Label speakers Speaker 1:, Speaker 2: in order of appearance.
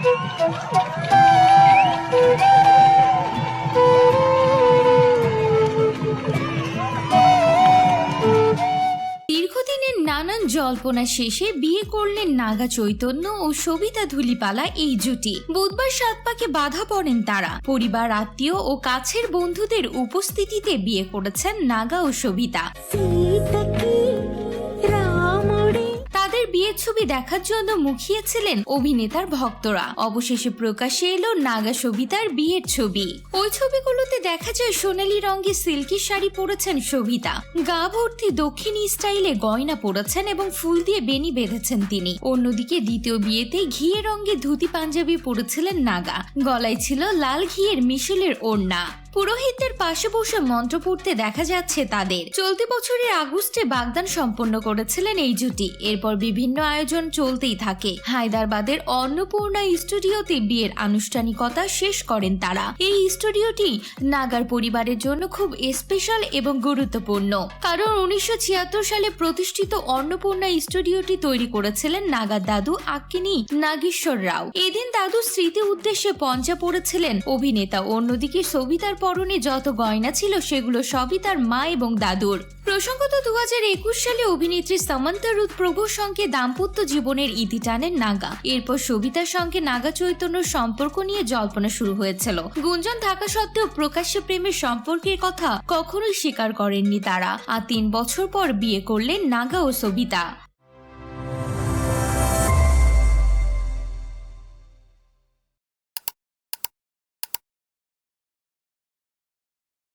Speaker 1: দীর্ঘদিনের নানান জল্পনা শেষে বিয়ে করলেন নাগা চৈতন্য ও সবিতা ধুলিপালা এই জুটি। বুধবার সাত পাকে বাধা পড়েন তারা। পরিবার, আত্মীয় ও কাছের বন্ধুদের উপস্থিতিতে বিয়ে করেছেন নাগা ও সবিতা। ছবি দেখার জন্য মুখিয়েছিলেন অভিনেতার ভক্তরা। অবশেষে প্রকাশ্যে এলো নাগা সবিতার বিয়ের ছবি। ওই ছবিগুলোতে দেখা যায় সোনালী রঙের সিল্কি শাড়ি পরেছেন সবিতা। গা ভর্তি দক্ষিণী স্টাইলে গয়না পরেছেন এবং ফুল দিয়ে বেনি বেঁধেছেন তিনি। অন্যদিকে দ্বিতীয় বিয়েতে ঘিয়ে রঙের ধুতি পাঞ্জাবি পরেছিলেন নাগা। গলায় ছিল লাল ঘিয়ের মিশেলের ওড়না। পুরোহিতদের পাশে বসে মন্ত্র পড়তে দেখা যাচ্ছে তাদের। চলতি বছরের আগস্টে বাগদান সম্পন্ন করেছিলেন এই জুটি। এরপর বিভিন্ন আয়োজন চলতেই থাকে। হায়দ্রাবাদের অন্নপূর্ণা স্টুডিওতে বিয়ের আনুষ্ঠানিকতা শেষ করেন তারা। এই স্টুডিওটি নাগার পরিবারের জন্য খুব স্পেশাল এবং গুরুত্বপূর্ণ। কারণ উনিশশো ছিয়াত্তর সালে প্রতিষ্ঠিত অন্নপূর্ণা স্টুডিওটি তৈরি করেছিলেন নাগার দাদু আক্কিনি নাগেশ্বর রাও। এদিন দাদু স্মৃতি উদ্দেশ্যে পঞ্চা পড়েছিলেন অভিনেতা। অন্যদিকে সবিতার পরনে যত গয়না ছিল সেগুলো সবই তার মা এবং দাদুর। প্রসঙ্গত দু হাজার একুশ সালে অভিনেত্রী সামান্তা রুদ প্রভুর সঙ্গে দাম্পত্য জীবনের ইতি টানেন নাগা। এরপর সবিতার সঙ্গে নাগা চৈতন্যর সম্পর্ক নিয়ে জল্পনা শুরু হয়েছিল। গুঞ্জন থাকা সত্ত্বেও প্রকাশ্যে প্রেমের সম্পর্কের কথা কখনোই স্বীকার করেননি তারা। আর তিন বছর পর বিয়ে করলেন নাগা ও সবিতা।